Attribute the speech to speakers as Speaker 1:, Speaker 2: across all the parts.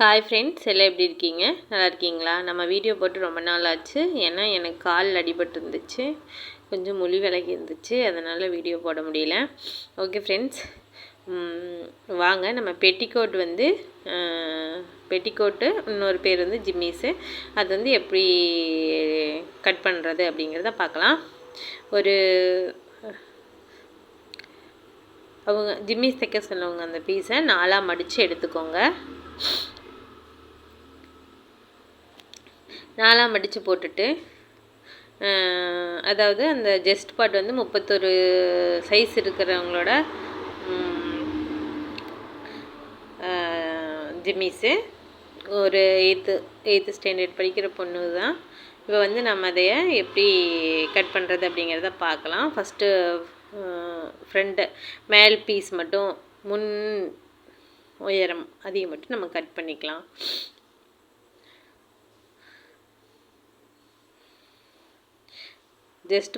Speaker 1: hi friends எல்லாம் எப்படி இருக்கீங்க நல்லா இருக்கீங்களா நம்ம வீடியோ போட்டு ரொம்ப நாள் ஆச்சு ஏன்னா எனக்கு கால் அடிபட்டு இருந்துச்சு கொஞ்சம் மொழி விலகி இருந்துச்சு அதனால் வீடியோ போட முடியல ஓகே ஃப்ரெண்ட்ஸ் வாங்க நம்ம பெட்டிக்கோட் வந்து பெட்டிக்கோட்டு இன்னொரு பேர் வந்து ஜிம்மிஸு அது வந்து எப்படி கட் பண்ணுறது அப்படிங்கிறத பார்க்கலாம் ஒரு அவங்க ஜிம்மிஸ் தைக்க சொன்னவங்க அந்த பீஸை நாலாக மடித்து எடுத்துக்கோங்க நாலாம் மடித்து போட்டுட்டு அதாவது அந்த ஜெஸ்ட் பாட் வந்து முப்பத்தொரு சைஸ் இருக்கிறவங்களோட ஜிமிஸு ஒரு எயித்து எயித்து ஸ்டாண்டர்ட் படிக்கிற பொண்ணு தான் இப்போ வந்து நம்ம அதைய எப்படி கட் பண்ணுறது அப்படிங்கிறத பார்க்கலாம் ஃபஸ்ட்டு ஃப்ரண்ட்டு மேல் பீஸ் மட்டும் முன் உயரம் அதிகம் மட்டும் நம்ம கட் பண்ணிக்கலாம் ஜெஸ்ட்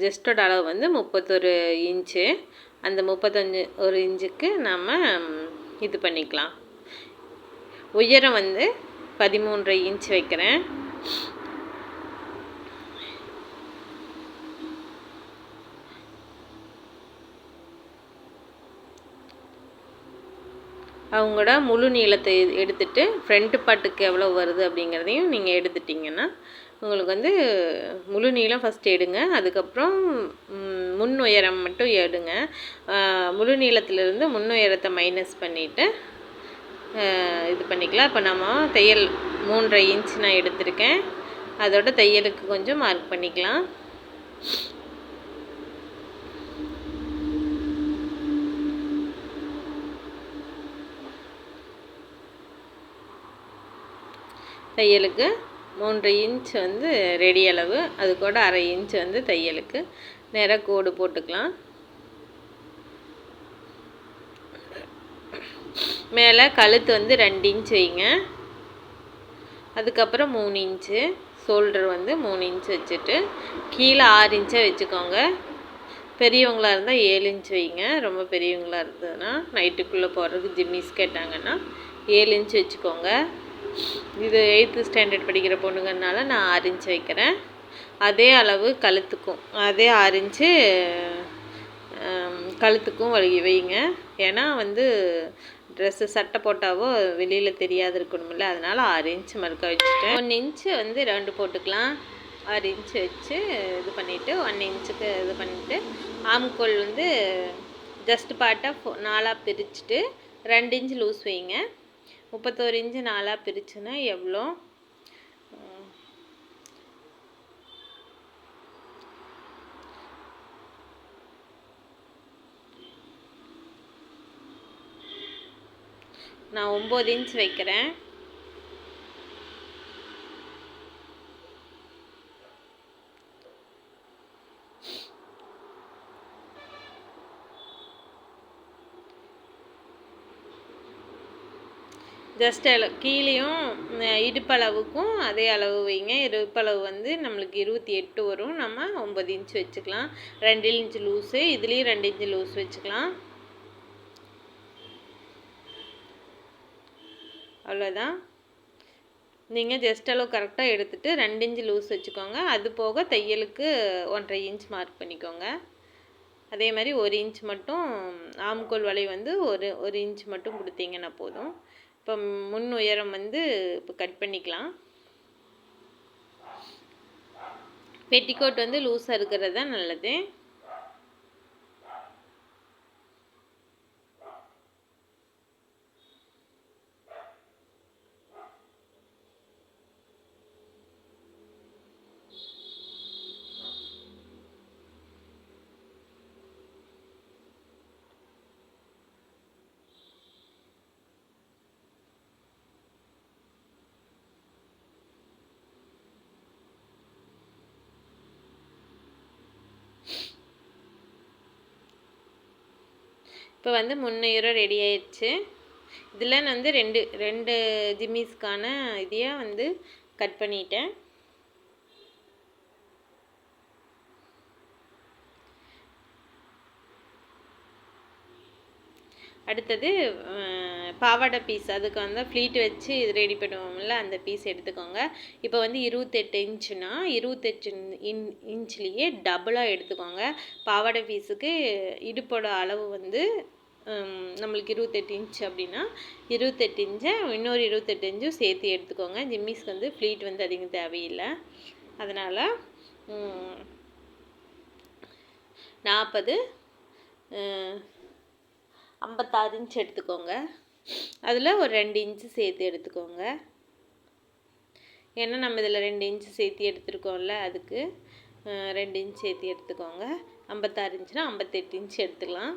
Speaker 1: ஜெஸ்டோட அளவு வந்து முப்பத்தொரு இன்ச்சு அந்த முப்பத்தஞ்சு ஒரு இன்ச்சுக்கு நம்ம இது பண்ணிக்கலாம் உயரம் வந்து பதிமூன்று இன்ச் வைக்கிறேன் அவங்களோட முழு நீளத்தை எடுத்துகிட்டு ஃப்ரண்ட் பாட்டுக்கு எவ்வளோ வருது அப்படிங்கிறதையும் நீங்கள் எடுத்துட்டிங்கன்னா உங்களுக்கு வந்து முழு நீளம் ஃபஸ்ட் எடுங்க அதுக்கப்புறம் முன் உயரம் மட்டும் எடுங்க முழு நீளத்திலிருந்து முன் உயரத்தை மைனஸ் பண்ணிவிட்டு இது பண்ணிக்கலாம் இப்போ நம்ம தையல் மூன்றரை இன்ச் நான் எடுத்திருக்கேன் அதோட தையலுக்கு கொஞ்சம் மார்க் பண்ணிக்கலாம் தையலுக்கு மூன்று இன்ச் வந்து ரெடி அளவு அது கூட அரை இன்ச் வந்து தையலுக்கு நேராக கோடு போட்டுக்கலாம் மேலே கழுத்து வந்து ரெண்டு இன்ச் வைங்க அதுக்கப்புறம் மூணு இன்ச்சு ஷோல்டர் வந்து மூணு இன்ச் வச்சுட்டு கீழே ஆறு இன்ச்சாக வச்சுக்கோங்க பெரியவங்களாக இருந்தால் ஏழு இன்ச் வைங்க ரொம்ப பெரியவங்களாக இருந்ததுன்னா நைட்டுக்குள்ளே போகிறதுக்கு ஜிம்மிஸ் கேட்டாங்கன்னா ஏழு இன்ச் வச்சுக்கோங்க இது எயித்து ஸ்டாண்டர்ட் படிக்கிற பொண்ணுங்கனால நான் ஆறு இன்ச்சு வைக்கிறேன் அதே அளவு கழுத்துக்கும் அதே ஆறு இன்ச்சு கழுத்துக்கும் வழி வைங்க ஏன்னா வந்து ட்ரெஸ்ஸு சட்டை போட்டாவோ வெளியில் தெரியாது இருக்கணும்ல அதனால் ஆறு இன்ச்சு மறுக்க வச்சுட்டேன் ஒன் இன்ச்சு வந்து ரெண்டு போட்டுக்கலாம் ஆறு இன்ச்சு வச்சு இது பண்ணிவிட்டு ஒன் இன்ச்சுக்கு இது பண்ணிவிட்டு ஆம்கோல் வந்து ஜஸ்ட் பார்ட்டாக நாலாக பிரிச்சுட்டு ரெண்டு இன்ச்சு லூஸ் வைங்க முப்பத்தோரு இன்ச்சு நாலாக பிரிச்சுன்னா எவ்வளோ நான் ஒம்பது இன்ச் வைக்கிறேன் ஜஸ்ட் அளவு கீழேயும் இடுப்பளவுக்கும் அதே அளவு வைங்க இடுப்பளவு வந்து நம்மளுக்கு இருபத்தி எட்டு வரும் நம்ம ஒம்பது இன்ச்சு வச்சுக்கலாம் ரெண்டு இன்ச்சு லூஸு இதுலேயும் ரெண்டு இன்ச்சு லூஸ் வச்சுக்கலாம் அவ்வளோதான் நீங்கள் ஜஸ்ட் அளவு கரெக்டாக எடுத்துகிட்டு ரெண்டு இன்ச்சு லூஸ் வச்சுக்கோங்க அது போக தையலுக்கு ஒன்றரை இன்ச் மார்க் பண்ணிக்கோங்க அதே மாதிரி ஒரு இன்ச் மட்டும் ஆம்கோல் வலை வந்து ஒரு ஒரு இன்ச் மட்டும் கொடுத்தீங்கன்னா போதும் இப்போ முன் உயரம் வந்து இப்போ கட் பண்ணிக்கலாம் பெட்டிக்கோட் வந்து லூஸாக இருக்கிறது தான் நல்லது இப்போ வந்து முந்நூறு ரெடி ஆயிடுச்சு இதில் நான் வந்து ரெண்டு ரெண்டு ஜிம்மிஸ்க்கான இதையே வந்து கட் பண்ணிட்டேன் அடுத்தது பாவாடை பீஸ் அதுக்கு வந்து ஃப்ளீட் வச்சு இது ரெடி பண்ணுவோம்ல அந்த பீஸ் எடுத்துக்கோங்க இப்போ வந்து இருபத்தெட்டு இன்ச்சுனா இருபத்தெட்டு இன் இன்ச்லேயே டபுளாக எடுத்துக்கோங்க பாவாடை பீஸுக்கு இடுப்போட அளவு வந்து நம்மளுக்கு இருபத்தெட்டு இன்ச் அப்படின்னா இருபத்தெட்டு இன்ச்சை இன்னொரு இருபத்தெட்டு இன்ச்சும் சேர்த்து எடுத்துக்கோங்க ஜிம்மிஸ்க்கு வந்து ஃப்ளீட் வந்து அதிகம் தேவையில்லை அதனால் நாற்பது ஐம்பத்தாறு இன்ச் எடுத்துக்கோங்க அதில் ஒரு ரெண்டு இன்ச்சு சேர்த்து எடுத்துக்கோங்க ஏன்னா நம்ம இதில் ரெண்டு இன்ச்சு சேர்த்து எடுத்துருக்கோம்ல அதுக்கு ரெண்டு இன்ச் சேர்த்து எடுத்துக்கோங்க ஐம்பத்தாறு இன்ச்சுனா ஐம்பத்தெட்டு இன்ச் எடுத்துக்கலாம்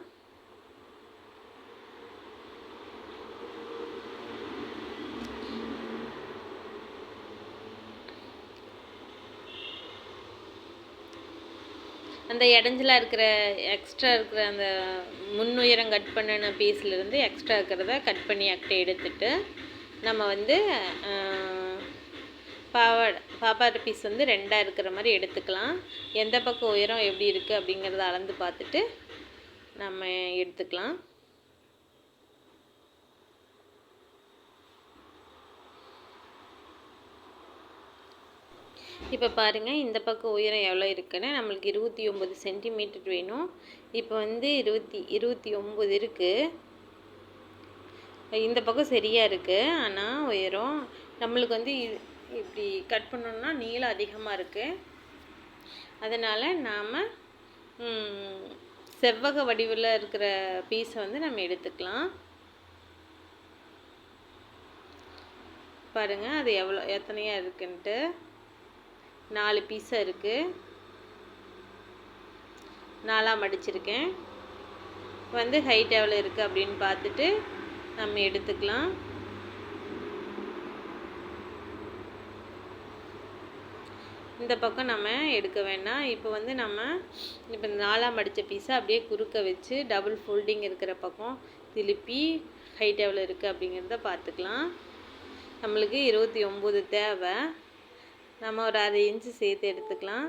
Speaker 1: அந்த இடைஞ்சில் இருக்கிற எக்ஸ்ட்ரா இருக்கிற அந்த முன்னுயரம் கட் பண்ணின பீஸ்லேருந்து எக்ஸ்ட்ரா இருக்கிறத கட் பண்ணி அக்கிட்ட எடுத்துட்டு நம்ம வந்து பாவாடை பாப்பாட்ட பீஸ் வந்து ரெண்டாக இருக்கிற மாதிரி எடுத்துக்கலாம் எந்த பக்கம் உயரம் எப்படி இருக்குது அப்படிங்கிறத அளந்து பார்த்துட்டு நம்ம எடுத்துக்கலாம் இப்போ பாருங்கள் இந்த பக்கம் உயரம் எவ்வளோ இருக்குன்னா நம்மளுக்கு இருபத்தி ஒம்பது சென்டிமீட்டர் வேணும் இப்போ வந்து இருபத்தி இருபத்தி ஒம்பது இருக்குது இந்த பக்கம் சரியாக இருக்குது ஆனால் உயரம் நம்மளுக்கு வந்து இப்படி கட் பண்ணணும்னா நீளம் அதிகமாக இருக்குது அதனால் நாம் செவ்வக வடிவில் இருக்கிற பீஸை வந்து நம்ம எடுத்துக்கலாம் பாருங்கள் அது எவ்வளோ எத்தனையாக இருக்குன்ட்டு நாலு பீஸ் இருக்குது நாலாம் மடிச்சிருக்கேன் வந்து ஹைட் எவ்வளோ இருக்குது அப்படின்னு பார்த்துட்டு நம்ம எடுத்துக்கலாம் இந்த பக்கம் நம்ம எடுக்க வேண்டாம் இப்போ வந்து நம்ம இப்போ நாலாம் மடித்த பீஸை அப்படியே குறுக்க வச்சு டபுள் ஃபோல்டிங் இருக்கிற பக்கம் திருப்பி ஹைட் எவ்வளோ இருக்குது அப்படிங்கிறத பார்த்துக்கலாம் நம்மளுக்கு இருபத்தி ஒம்பது தேவை நம்ம ஒரு அரை இன்ச்சு சேர்த்து எடுத்துக்கலாம்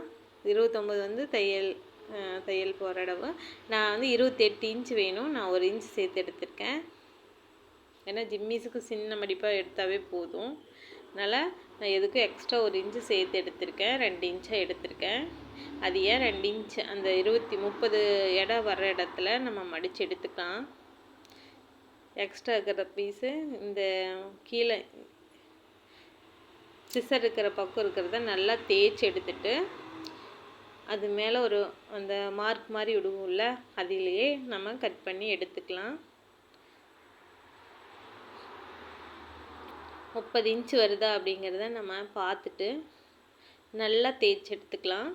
Speaker 1: இருபத்தொம்பது வந்து தையல் தையல் போகிற நான் வந்து இருபத்தெட்டு இன்ச்சு வேணும் நான் ஒரு இன்ச்சு சேர்த்து எடுத்திருக்கேன் ஏன்னா ஜிம்மிஸுக்கு சின்ன மடிப்பாக எடுத்தாவே போதும் அதனால் நான் எதுக்கும் எக்ஸ்ட்ரா ஒரு இன்ச்சு சேர்த்து எடுத்திருக்கேன் ரெண்டு இன்ச்சாக எடுத்திருக்கேன் அது ஏன் ரெண்டு இன்ச்சு அந்த இருபத்தி முப்பது இடம் வர்ற இடத்துல நம்ம மடித்து எடுத்துக்கலாம் எக்ஸ்ட்ரா இருக்கிற பீஸு இந்த கீழே சிசர் இருக்கிற பக்கம் இருக்கிறத நல்லா தேய்ச்சி எடுத்துட்டு அது மேலே ஒரு அந்த மார்க் மாதிரி விடுவோம்ல அதிலேயே நம்ம கட் பண்ணி எடுத்துக்கலாம் முப்பது இன்ச்சு வருதா அப்படிங்கிறத நம்ம பார்த்துட்டு நல்லா தேய்ச்சி எடுத்துக்கலாம்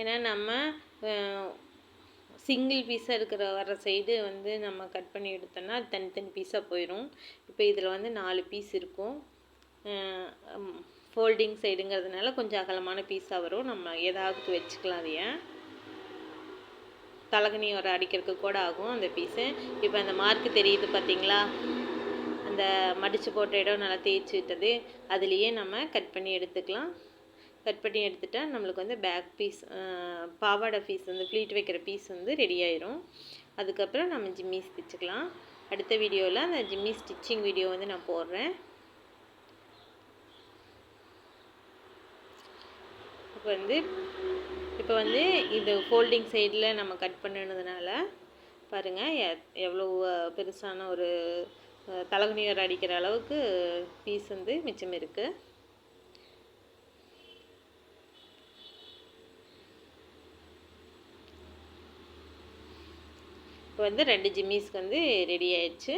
Speaker 1: ஏன்னா நம்ம சிங்கிள் பீஸாக இருக்கிற வர சைடு வந்து நம்ம கட் பண்ணி எடுத்தோம்னா தனித்தனி பீஸாக போயிடும் இப்போ இதில் வந்து நாலு பீஸ் இருக்கும் ஃபோல்டிங் சைடுங்கிறதுனால கொஞ்சம் அகலமான பீஸாக வரும் நம்ம ஏதாவது வச்சுக்கலாம் அதையே தலகணி ஒரு அடிக்கிறதுக்கு கூட ஆகும் அந்த பீஸு இப்போ அந்த மார்க் தெரியுது பார்த்தீங்களா அந்த மடித்து போட்ட இடம் நல்லா தேய்ச்சி விட்டது அதுலேயே நம்ம கட் பண்ணி எடுத்துக்கலாம் கட் பண்ணி எடுத்துட்டால் நம்மளுக்கு வந்து பேக் பீஸ் பாவாடை பீஸ் வந்து ஃப்ளீட் வைக்கிற பீஸ் வந்து ரெடி ஆயிரும் அதுக்கப்புறம் நம்ம ஜிம்மி ஸ்டிச்சுக்கலாம் அடுத்த வீடியோவில் அந்த ஜிம்மி ஸ்டிச்சிங் வீடியோ வந்து நான் போடுறேன் இப்போ வந்து இப்போ வந்து இது ஃபோல்டிங் சைடில் நம்ம கட் பண்ணினதுனால பாருங்கள் எவ்வளோ பெருசான ஒரு தலைகுனியர் அடிக்கிற அளவுக்கு பீஸ் வந்து மிச்சம் இருக்குது இப்போ வந்து ரெண்டு ஜிம்மிஸ்க்கு வந்து ரெடி ஆயிடுச்சு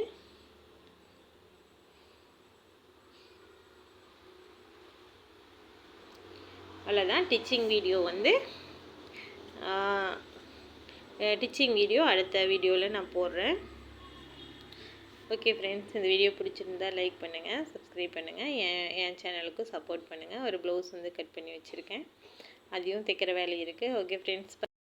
Speaker 1: அவ்வளோதான் டிச்சிங் வீடியோ வந்து டிச்சிங் வீடியோ அடுத்த வீடியோவில் நான் போடுறேன் ஓகே ஃப்ரெண்ட்ஸ் இந்த வீடியோ பிடிச்சிருந்தா லைக் பண்ணுங்கள் சப்ஸ்கிரைப் பண்ணுங்கள் என் என் சேனலுக்கும் சப்போர்ட் பண்ணுங்கள் ஒரு ப்ளவுஸ் வந்து கட் பண்ணி வச்சுருக்கேன் அதையும் தைக்கிற வேலை இருக்குது ஓகே ஃப்ரெண்ட்ஸ்